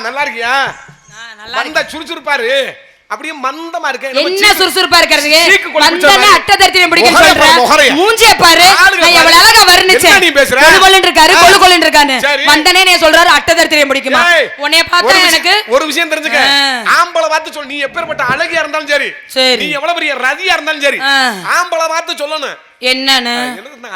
நல்லா இருக்கியா. வந்த சுறுசுறுப்பாரு. அப்படியே மந்தமா இருக்க என்ன சுறுசுறுப்பா குழம்பு வந்தனே வச்ச அட்டை தரித்திரம் பிடிக்கும் முகரைய சொல்ற? பாரு, நான் எவ்வளவு. அழகா வர்ணிச்சேன். நீ பேசுற? கொழு கொழுன்னு இருக்காரு கொழுன்னு இருக்கான்னு சரி. வந்தனே நீ சொல்றாரு அட்டை தரித்திரம் பிடிக்குமா? ஏய், உன்னைய ஒரு பார்த்தா எனக்கு ஒரு விஷயம் தெரிஞ்சுக்க. ஆம்பளை பார்த்து சொல்லு. நீ எப்பேற்பட்ட அழகியா இருந்தாலும் சரி. நீ எவ்வளவு பெரிய ரதியா இருந்தாலும் சரி. ஆம்பளை பார்த்து சொல்லணும். என்னன்னு?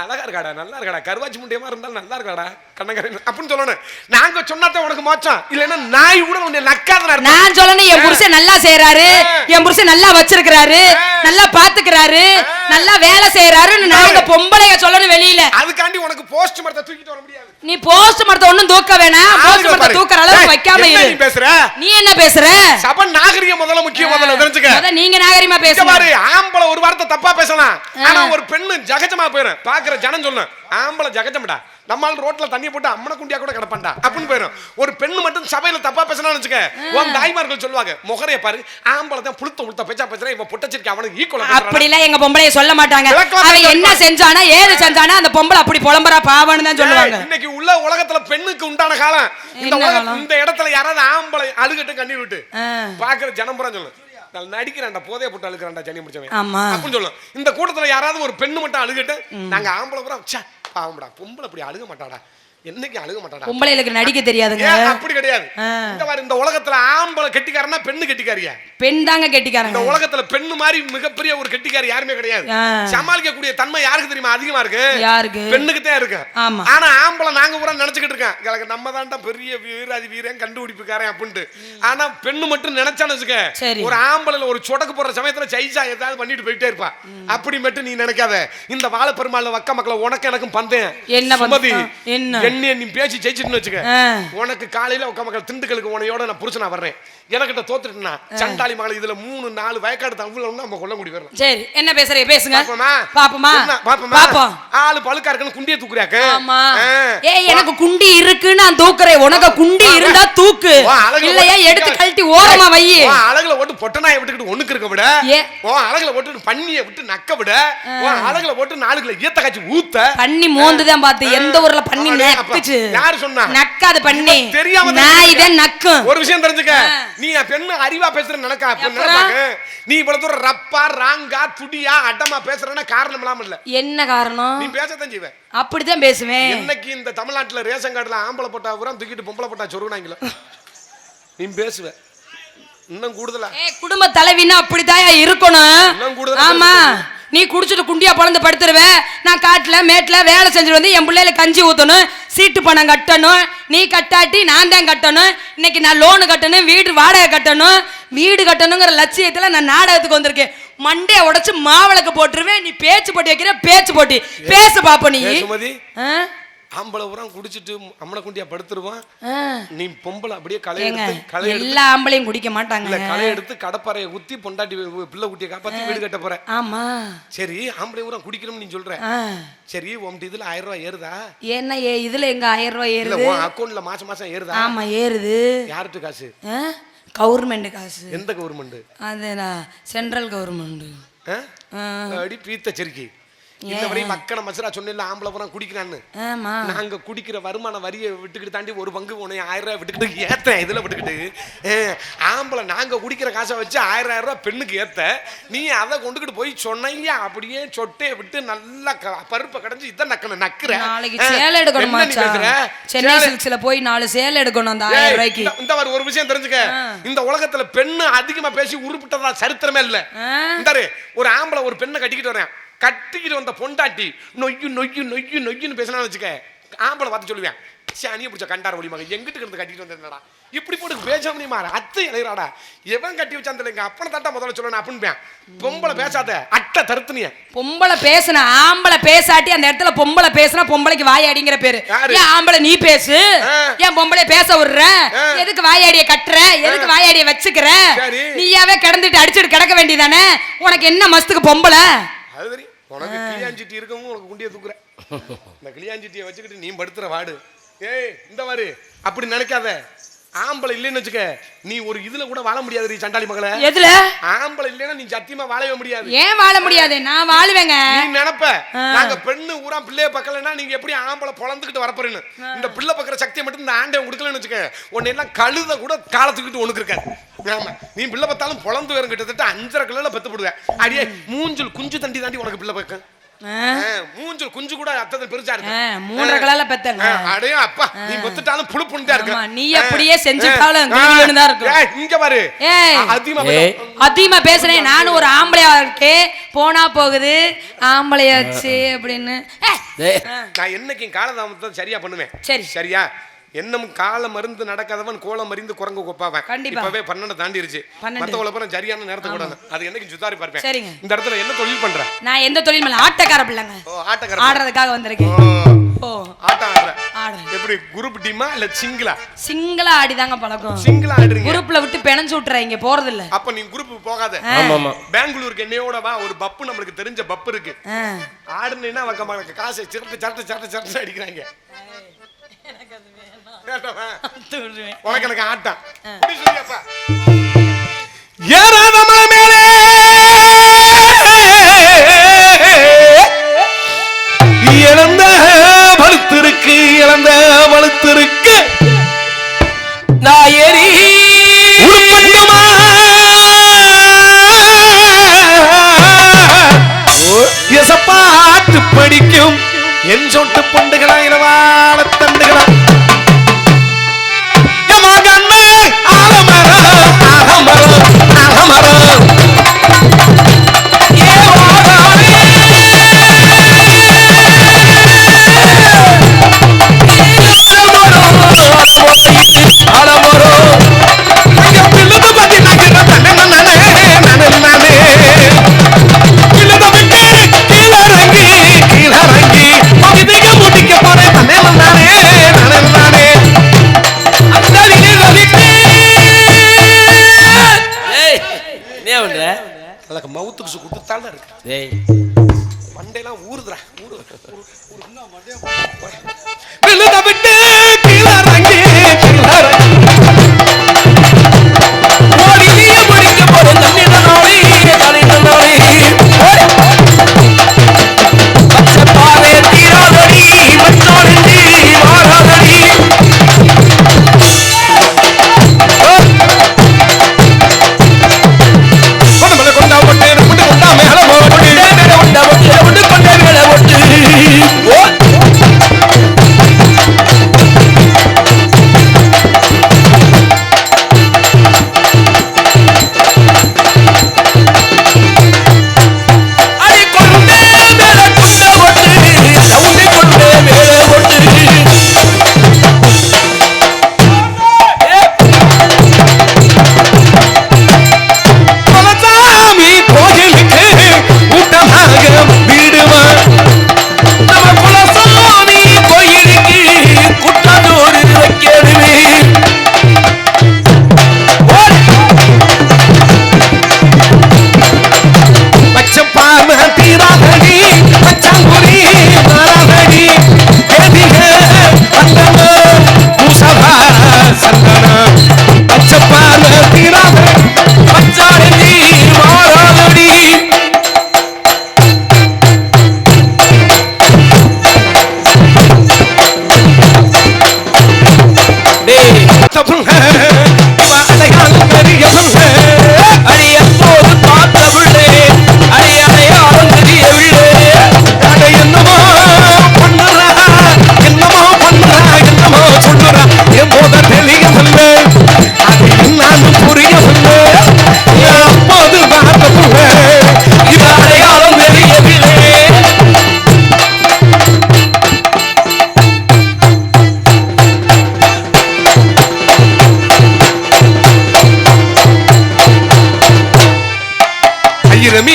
அழகா இருக்காடா நல்லா இருக்காடா. கருவாச்சி முண்டியமா இருந்தாலும் நல்லா இருக்காடா. கண்ணங்கரை அப்படின்னு சொல்லணும். நாங்க சொன்னாதான் உனக்கு மோச்சம். இல்லைன்னா நாய் கூட உன்னை நக்காத நான் சொல்லணும் என் புருஷன் நல்லா செய்யறாரு. என் புருஷன் நல்லா வச்சிருக்கிறாரு. நல்லா பாத்துக்கிறாரு. நல்லா வேலை செய்யறாருன்னு நாங்க பொம்பளைய சொல்லணும் வெளியில. அதுக்காண்டி உனக்கு போஸ்ட் மரத்தை தூக்கிட்டு வர முடியாது. நீ போஸ்ட் மரத்தை ஒண்ணும் தூக்க வேணாம். போஸ்ட் மரத்தை. தூக்குற அளவுக்கு வைக்காம இரு. நீ பேசுற? நீ என்ன பேசுற? சபன் நாகரிகம் முதல்ல முக்கியம் முதல்ல தெரிஞ்சுக்க. முத நீங்க நாகரிகமா பேசுங்க. பாரு ஆம்பளை ஒரு வார்த்தை தப்பா பேசலாம். ஆனா ஒரு பெண்ணு ஜகஜமா போயிரும். பாக்குற ஜனம் சொல்லணும் ஆம்பளை ஜகஜம்டா நம்மால் ரோட்ல தண்ணி போட்டு அம்மன குண்டியா கூட கிடப்பான்டா. அப்படின்னு போயிரும். ஒரு பெண்ணு மட்டும் சபையில தப்பா பேசணும்னு வச்சுக்க. உன் தாய்மார்கள் சொல்லுவாங்க முகரைய பாரு ஆம்பளை தான் புளுத்த புளுத்த பேச்சா பேசுறேன் இவன் புட்டச்சிருக்க அவனுக்கு ஈக்குவலா அப்படிலாம் எங்க பொம்பளைய சொல்ல மாட்டாங்க. அவன். என்ன செஞ்சானா ஏது செஞ்சானா அந்த பொம்பளை அப்படி புலம்புறா பாவன்னு தான் சொல்லுவாங்க. இன்னைக்கு உள்ள உலகத்துல பெண்ணுக்கு உண்டான காலம். இந்த உலகம்? இந்த இடத்துல யாராவது ஆம்பளை அழுகட்டு கண்ணீர் விட்டு. பாக்குற ஜனம் புறம் சொல்லணும் நான் நடிக்கிறேன்டா போதே போட்டு அழுகிறான்டா ஜனி முடிச்சவன். ஆமா. அப்படின்னு சொல்லணும் இந்த கூட்டத்துல யாராவது ஒரு பெண்ணு மட்டும் அழுகட்டு நாங்க ஆம்பளை பூரா ச்சே பாவம்டா பொம்பளை அப்படி அழுக மாட்டாடா. என்னைக்கு அழுக மாட்டாடா? பொம்பளைகளுக்கு நடிக்க தெரியாதுங்க. அப்படி கிடையாது. இந்த மாதிரி இந்த உலகத்துல ஆம்பளை கெட்டிக்காரனா பெண்ணு கெட்டிக்காரியா? பெண் தாங்க இந்த கெட்டிக்காரங்க உலகத்துல பெண்ணு மாதிரி மிகப்பெரிய ஒரு கெட்டிக்காரி யாருமே கிடையாது. ஆ. சமாளிக்கக்கூடிய தன்மை யாருக்கு தெரியுமா? அதிகமா இருக்கு. யாருக்கு? பெண்ணுக்கு தான் இருக்கு. ஆமா. ஆனா ஆம்பளை நாங்க பூரா நினைச்சுக்கிட்டு இருக்கேன் எனக்கு நம்ம தான்டா பெரிய வீராதி வீரன் கண்டுபிடிப்புக்காரன் அப்படின்ட்டு ஆனா பெண்ணு மட்டும் நினைச்சான்னு வச்சுக்க. ஒரு ஆம்பளைல ஒரு சொடக்கு போடுற சமயத்துல சைசா ஏதாவது பண்ணிட்டு போயிட்டே இருப்பா. அப்படி மட்டும் நீ நினைக்காத. இந்த வாழ பெருமாள் வக்க மக்களை உனக்கு எனக்கும் பந்தேன்? என்ன? என்னைய நீ பேசி ஜெயிச்சிட்டுன்னு வச்சுக்க. உனக்கு காலையில உக்க மக்கள் திண்டுக்கலுக்கு உனையோட நான் புருஷனா வர்றேன். எனக்கிட்ட தோத்துட்டுனா சண்டாளி மகள் இதுல மூணு நாலு வயக்காடு தவிர நம்ம கொல்ல முடி வரலாம் சரி என்ன பேசுறீங்க? பேசுங்க. பாப்போமா? பாப்போமா? பாப்போமா? பாப்போம். ஆளு பழுக்கா இருக்குன்னு குண்டிய தூக்குறியாக்கு? ஆமா. ஏய் எனக்கு குண்டி இருக்கு நான் தூக்குறேன். உனக்கு குண்டி இருந்தா தூக்கு. இல்லையா? எடுத்து கழட்டி ஓரமா வை அழகுல போட்டு பொட்டனாய விட்டுக்கிட்டு ஒண்ணுக்கு இருக்க விட. உன் அழகுல போட்டு பண்ணிய விட்டு நக்க விட. உன் அழகுல போட்டு நாலு கிலோ ஈத்த காய்ச்சி ஊத்த. பண்ணி மோந்துதான் பார்த்து. எந்த ஊர்ல பண்ணி நக்குச்சு யாரு சொன்னா? நக்காது பண்ணி. இவன் தெரியாம நான் தெரிஞ்சுக்க. இதை நக்கும் ஒரு விஷயம் தெரிஞ்சுக்க. ஆ. நீ என் பெண்ணு அறிவா பேசுற? நினைப்பாங்க நீ இவ்வளவு தூரம் ரப்பா ராங்கா துடியா அடமா பேசுறேன்னா காரணம் இல்லாம இல்ல. என்ன காரணம்? நீ பேசத்தான் செய்வ. அப்படிதான் பேசுவேன். என்னைக்கு இந்த தமிழ்நாட்டுல ரேஷன் கார்டுல ஆம்பளை போட்டா பூரா தூக்கிட்டு பொம்பளை போட்டா சொருகுனாங்களோ? நீ பேசுவ. இன்னும் கூடுதலா? குடும்ப தலைவின்னா அப்படிதான் இருக்கணும்? இன்னும் கூடுதலா ஆமா. நீ குடிச்சிட்டு குண்டியா பழந்து படுத்துருவ. நான் காட்டுல மேட்ல வேலை செஞ்சுட்டு வந்து என் பிள்ளைல கஞ்சி ஊத்தணும். சீட்டு பணம் கட்டணும். நீ கட்டாட்டி நான் தான் கட்டணும். இன்னைக்கு நான் லோனு கட்டணும் வீடு வாடகை கட்டணும். வீடு கட்டணுங்கிற லட்சியத்துல நான் நாடகத்துக்கு வந்திருக்கேன். மண்டைய உடைச்சு மாவிளக்கு போட்டுருவேன். நீ பேச்சு போட்டி வைக்கிற பேச்சு போட்டி. பேசு பாப்ப நீ? ஆம்பளை பூரா குடிச்சிட்டு அம்மனை குண்டியா படுத்துருவான். நீ பொம்பளை அப்படியே களை எடுத்து களை எல்லா ஆம்பளையும் குடிக்க இல்ல மாட்டாங்க களை எடுத்து கடப்பாறையை ஊத்தி பொண்டாட்டி பிள்ளை குட்டியை காப்பாத்தி வீடு கட்ட போற ஆமா. சரி ஆம்பளை பூரா குடிக்கணும்னு நீ சொல்ற. சரி உன் இதுல ஆயிரம் ரூபாய் ஏறுதா? ஏன்னா ஏ இதுல எங்க ஆயிரம் ரூபாய் இல்ல ஏறுது? உன் அக்கௌண்ட்ல மாசம் மாசம் ஏறுதா? ஆமா ஏறுது. யார்கிட்ட காசு? கவர்மெண்ட் காசு. எந்த கவர்மெண்ட் அது சென்ட்ரல் கவர்மெண்ட் அடி பீத்த செருக்கி. இந்த வரை மக்கன மசரா சொன்ன ஆம்பளை பூரா குடிக்கிறான்னு. நாங்க குடிக்கிற வருமான வரியை விட்டுக்கிட்டு தாண்டி ஒரு பங்கு உன்னை ஆயிரம் ரூபாய் விட்டுக்கிட்டு ஏத்தேன் இதுல விட்டுக்கிட்டு. ஆம்பளை நாங்க குடிக்கிற காசை வச்சு ஆயிரம் ஆயிரம் ரூபாய் பெண்ணுக்கு ஏத்த. நீ அதை கொண்டுக்கிட்டு போய் சொன்னையா? அப்படியே சொட்டையை விட்டு நல்லா பருப்பை கடைஞ்சு இதை நக்கணும் நக்குற. நாளைக்கு சேலை எடுக்கணும்? சென்னை சேலை- சில்க்ஸ்ல போய் நாலு சேலை எடுக்கணும் அந்த ஆயிரம் ரூபாய்க்கு. இந்த- மாதிரி ஒரு விஷயம் தெரிஞ்சுக்க. இந்த உலகத்துல பெண்ணு அதிகமா பேசி உருப்பிட்டதா சரித்திரமே இல்ல. ஒரு ஆம்பளை ஒரு பெண்ணை கட்டிக்கிட்டு வரேன் கட்டிக்கிட்டு வந்த பொண்டாட்டி நொய்யு நொய்யு நொய்யு நொய்யுன்னு பேசினா வச்சுக்க. ஆம்பளை பார்த்து சொல்லுவேன். சனியை பிடிச்ச கண்டார ஒளி மகன் எங்கிட்டு இருந்து கட்டிட்டு வந்தேன்டா இப்படி போட்டு பேச முடியுமா அத்தை இளையராடா. எவன் கட்டி வச்சான் தெரியல அப்பனை தட்டா முதல்ல சொல்லணும் அப்படின்னு பொம்பளை பேசாத அட்டை தருத்துனிய. பொம்பளை பேசுன ஆம்பளை பேசாட்டி அந்த இடத்துல பொம்பளை பேசுனா பொம்பளைக்கு வாயாடிங்கிற பேரு? ஏன் ஆம்பளை நீ பேசு. ஏன் பொம்பளை பேச விடுற. எதுக்கு வாயாடிய கட்டுற? எதுக்கு வாயாடிய வச்சுக்கிற. நீயாவே கிடந்துட்டு அடிச்சுட்டு கிடக்க வேண்டியதானே உனக்கு என்ன மஸ்துக்கு பொம்பளை? அது உனக்கு கிளியாஞ்சிட்டி இருக்கவும் உனக்கு குண்டியை தூக்குற இந்த கிளியாஞ்சிட்டியை வச்சுக்கிட்டு நீ படுத்துற வாடு. ஏய் இந்த மாதிரி அப்படி நினைக்காத. ஆம்பளை இல்லைன்னு வச்சுக்க நீ ஒரு இதுல கூட வாழ முடியாது சண்டாளி மகளே. எதுல? ஆம்பளை இல்லைன்னா நீ சத்தியமா வாழவே முடியாது. ஏன் வாழ முடியாது? நான் வாழுவேங்க. நீ நினைப்ப. நாங்க பெண்ணு ஊரா பிள்ளைய பக்கலன்னா நீங்க எப்படி ஆம்பளை பொழந்துக்கிட்டு வரப்போறேன்னு? இந்த பிள்ளை பக்கிற சக்தியை மட்டும் இந்த ஆண்டவன் கொடுக்கலன்னு வச்சுக்க உன்னை எல்லாம் கழுத கூட காலத்துக்கிட்டு ஒண்ணுக்கு இருக்காது ஆமா. நீ பிள்ளை பார்த்தாலும் பொழந்து வரும் கிட்டத்தட்ட அஞ்சரை கிலோல பெத்து போடுவேன். அடியே மூஞ்சல் குஞ்சு தண்டி தாண்டி உனக்கு பிள்ளை பக்கம் மூஞ்சல் குஞ்சு கூட அத்தனை பெருசா இருக்கு. மூன்றரை கலால பெத்தங்க அடே அப்பா நீ பெத்துட்டாலும் புழு புண்டா இருக்கு. ஆமா, நீ அப்படியே செஞ்சுட்டாலும் தான் இருக்கும். ஏய், இங்க பாரு. ஏய். அதிகமா. அதிகமா பேசுறேன் நானும் ஒரு ஆம்பளையா இருக்கேன் போனா போகுது. ஆம்பளையாச்சு அப்படின்னு. நான் என்னைக்கும் காலதாமத்தை சரியா பண்ணுவேன். சரி. சரியா? என்னும் கால மருந்து நடக்காதவன் கோலம் மறிந்து குரங்கு கொப்பாவன். இப்பவே பன்னெண்டு தாண்டிருச்சு. மத்தவள அப்புறம் சரியான நேரத்தை கூட அது என்னைக்கு சுத்தாரி பார்ப்பேன். இந்த இடத்துல என்ன தொழில் பண்ற? நான் எந்த தொழில் மேல ஆட்டக்கார பிள்ளைங்க. ஆட்டக்கார ஆடுறதுக்காக வந்திருக்கேன். ஆட்டம் ஆடுற. ஆடுறேன். எப்படி குரூப் டீமா இல்ல சிங்கிளா? சிங்கிளா ஆடிதாங்க பழக்கம். சிங்கிளா ஆடுறீங்க. குரூப்ல விட்டு பிணைஞ்சு விட்டுற இங்க போறது இல்ல அப்ப நீ குரூப் போகாத. ஆமா பெங்களூருக்கு என்னையோட வா ஒரு பப்பு நம்மளுக்கு தெரிஞ்ச பப்பு இருக்கு. ஆடுனீன்னா காசை சிரட்டு சரட்டு சரட்டு சரட்டு அடிக்கிறாங்க? உனக்கு எனக்கு ஆட்டம். விழுத விட்டு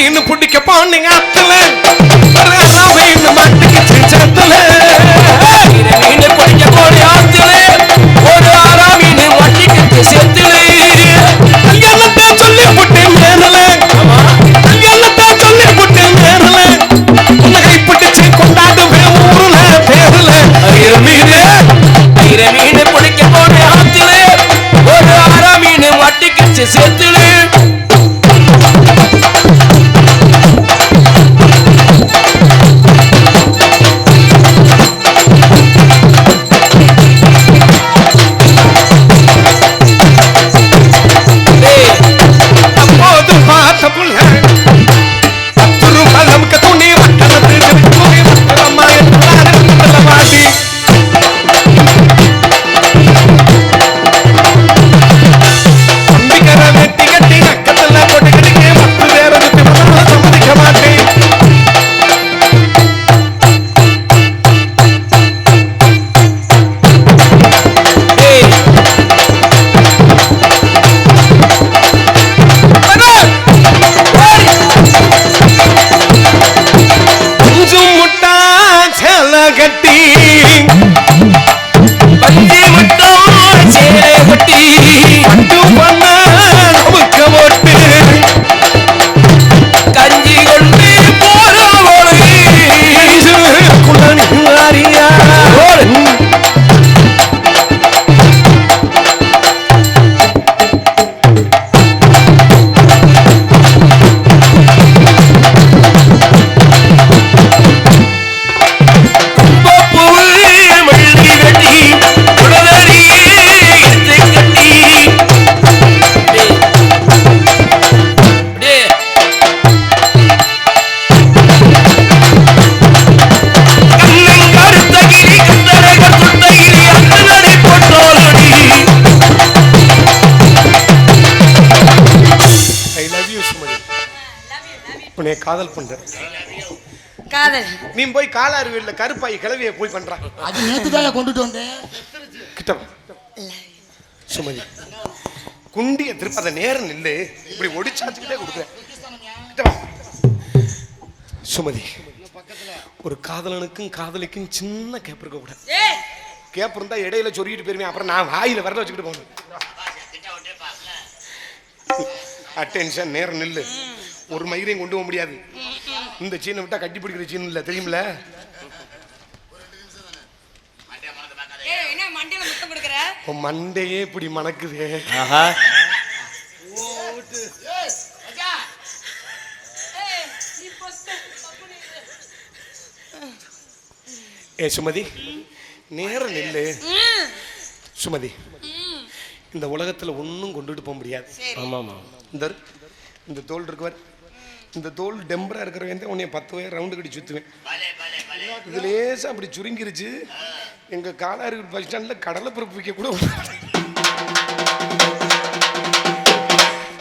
மீன் பிடிக்க போனீங்க அத்தல. மீன் மாட்டுக்கு சேத்துல இது மீன் பிடிக்க போன ஆத்திலே. ஒரு ஆறா மீன் வட்டிக்கு செத்திலே கல்யாணத்தை சொல்லி புட்டேன் நேரல கல்யாணத்தை சொல்லி புட்டேன் நேரல உன்னை கைப்பிடிச்சு கொண்டாடுவேன் ஊருல மீன். மீன் பிடிக்க உன்னை காதல் பண்றேன். காதல். நீ போய் காலாறு வீட்டுல கருப்பாய் கிளவிய போய் பண்றான் அது நேத்து தான் கொண்டுட்டு வந்தேன். கிட்ட. சுமதி குண்டிய திருப்ப அதை நேரம் நில்லு. இப்படி ஒடிச்சாச்சுக்கிட்டே கொடுக்குறேன். சுமதி ஒரு காதலனுக்கும் காதலிக்கும் சின்ன கேப் இருக்க கூடாது கேப் இருந்தா இடையில சொருகிட்டு போயிருவேன் அப்புறம் நான் வாயில வரல வச்சுக்கிட்டு போகணும் அட்டென்ஷன் நேரம் நில்லு. ஒரு மயிரையும் கொண்டு போக முடியாது. இந்த சீனை விட்டா கட்டி பிடிக்கிற சீன் இல்ல தெரியுமில ஏய் என்ன மண்டையில முத்தம் கொடுக்குற? உன் மண்டையே இப்படி மணக்குதே. ஏ சுமதி நேரம் நில்லு. சுமதி இந்த உலகத்துல ஒண்ணும் கொண்டுட்டு போக முடியாது. ஆமாமா இந்த இரு, இந்த தோல் இருக்குவர் இந்த தோல் டெம்பரா இருக்கிறவன் தான் உன்னைய பத்து வயர் ரவுண்டு கட்டி சுத்துவேன் இது லேசா அப்படி சுருங்கிருச்சு. எங்க காலாறு பஸ் ஸ்டாண்ட்ல கடலை பருப்பு விற்க கூட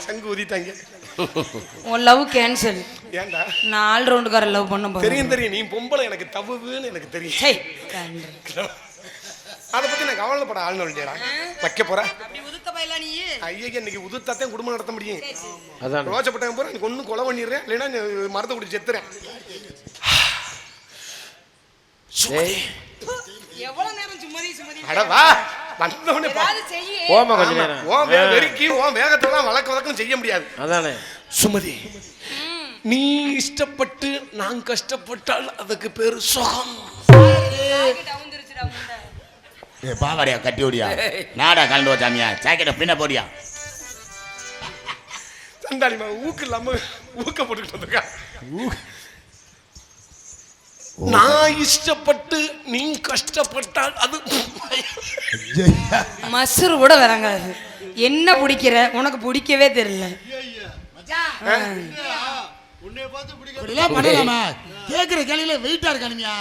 சங்கு ஊதிட்டாங்க. உன் லவ் கேன்சல் ஏன்டா? நான் ஆல் ரவுண்டுக்கார லவ் பண்ண தெரியும் தெரியும். நீ பொம்பளை எனக்கு தவுன்னு எனக்கு தெரியும். அதை பத்தி நான் கவலைப்பட ஆள்னு வைக்க உதுத்த பையலா நீ. ஐயா இன்னைக்கு உதுத்தாத்தான் குடும்பம் நடத்த முடியும். அதான். ரோச்சப்பட்டவன் போற எனக்கு ஒன்றும் கொலை பண்ணிடுறேன். இல்லைன்னா நீ மரத்தை குடிச்சு செத்துறேன். எவ்வளவு நேரம் சுமதி சுமதி? அட வா. வந்தவனே போமா கொஞ்ச நேரம். வே- வெறுக்கி வேகத்தெல்லாம் வழக்க வழக்கம் செய்ய முடியாது. அதானே. சுமதி நீ இஷ்டப்பட்டு நான் கஷ்டப்பட்டால் அதுக்கு பேரு சுகம். ஏ பாவாடியா கட்டி ஓடியா நாடா கலந்து வச்சாமியா ஜாக்கெட்டை பின்ன போடியா? சண்டாளிமா ஊக்கு இல்லாம ஊக்க போட்டுக்கிட்டு வந்திருக்கா நான் இஷ்டப்பட்டு நீ கஷ்டப்பட்டால் அது மசுறு கூட வராங்காது என்ன பிடிக்கிற? உனக்கு பிடிக்கவே தெரியல. இப்படிலாம் பண்ணலாமா. கேட்குற கேள்வியில வெயிட்டா இருக்கானுமியா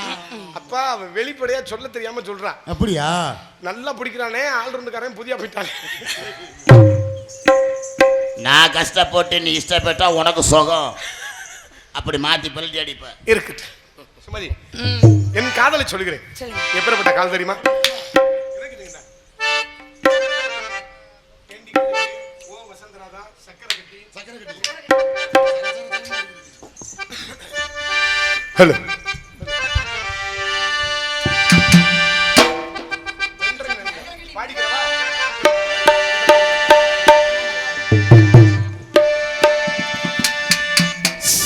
அப்பா அவன் வெளிப்படையா சொல்ல தெரியாம சொல்றான். அப்படியா? நல்லா பிடிக்கிறானே ஆள் ரெண்டுக்காரன் புதியா போயிட்டானே. நான் கஷ்டப்பட்டு நீ இஷ்டப்பட்டா உனக்கு சுகம். அப்படி மாத்தி பல்டி அடிப்ப இருக்கட்டு சுமதி என் காதலை சொல்லுகிறேன். சொல்லுங்க. எப்பேற்பட்ட காதல் தெரியுமா? ஹலோ.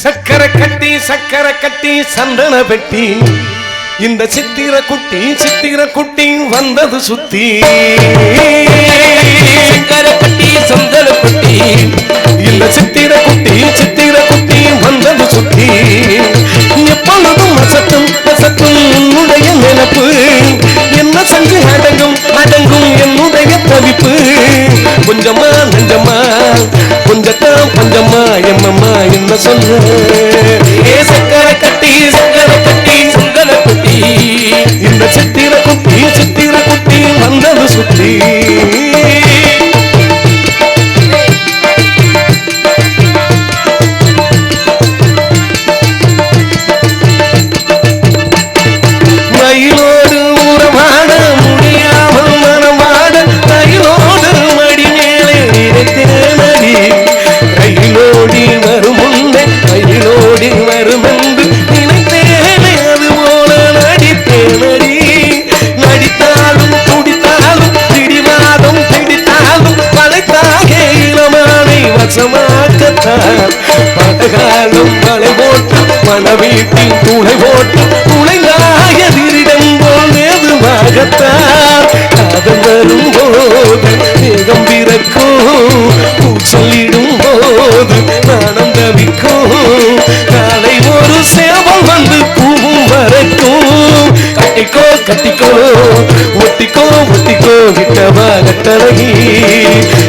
சக்கரை கட்டி சக்கரை கட்டி சந்தன பெட்டி. இந்த சித்திர குட்டி சித்திர குட்டி வந்தது சுத்தி. சந்தன குட்டி இல்ல சித்திர குட்டி சித்திர குட்டி.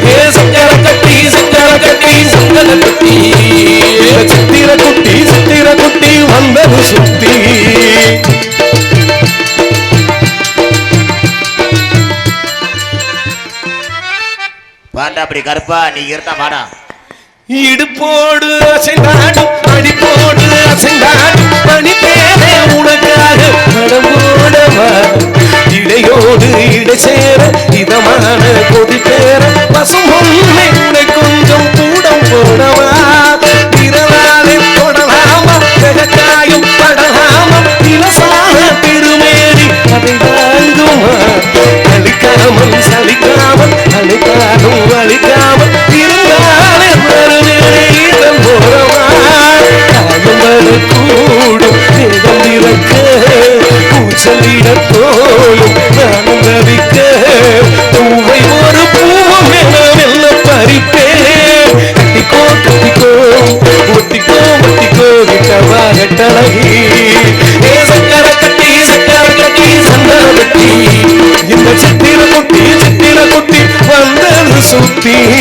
ஏ சங்கர கட்டி சங்கர கட்டி சங்கர கட்டி சித்திர குட்டி சித்திர குட்டி வந்தது சுத்தி. பாண்டா அப்படி கருப்பா நீ இருந்தா பாடா இடுப்போடு அசைந்தாடும் அடிப்போடு அசைந்தாடும் பணி தேவை உனக்காக படமோடவா இடையோடு இடை சேர இதமான கொதி பேர பசும் கொஞ்சம் கூடம் போடவா? திரளாலே தொடலாமா வெகக்காயும் படலாமா? இலசாக திருமேனி அதை தாங்குமா அழிக்காமல் சலிக்காமல் அழிக்காலும் அழிக்காமல் சுத்தி